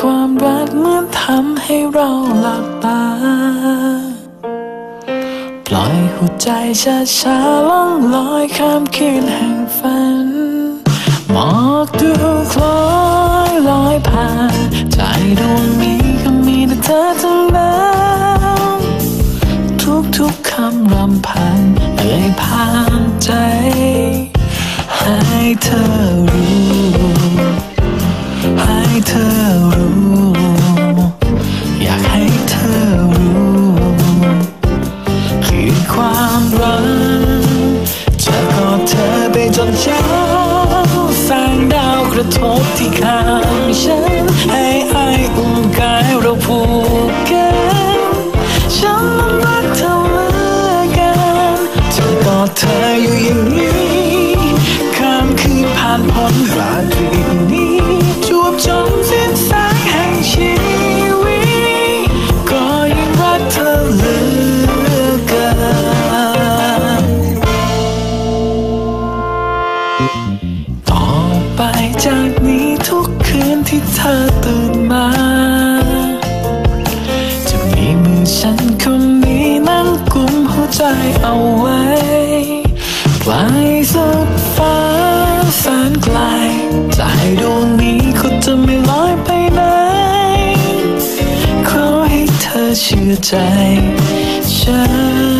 ความรักเหมื่อนทำให้เราหลับตา ปล่อยหัวใจช้าช้าๆล่องลอยข้ามคืนแห่งฝัน หมอกดูคล้อยลอยผ่าน ใจดวงนี้ก็มีแต่เธอทั้งนั้นทุกๆคำรำพันเอ่ยผ่าน ความรักจะกอดเธอไปจนเช้าแสงดาวกระทบที่ข้างฉัน ให้ไออุ่นกายเราผูกกันฉันนั้นรักเธอเหลือเกันจะกอดเธออยู่อย่างนี้ข้ามคืนผ่านพ้นราตรีนี้จวบจน ต่อไปจากนี้ทุกคืนที่เธอตื่นมา จะมีมือฉันคนนี้นั่งกุมหัวใจเอาไว้ไกลสุดฟ้าแสนไกลใจดวงนี้ก็จะไม่ลอยไปไหนขอให้เธอเชื่อใจฉัน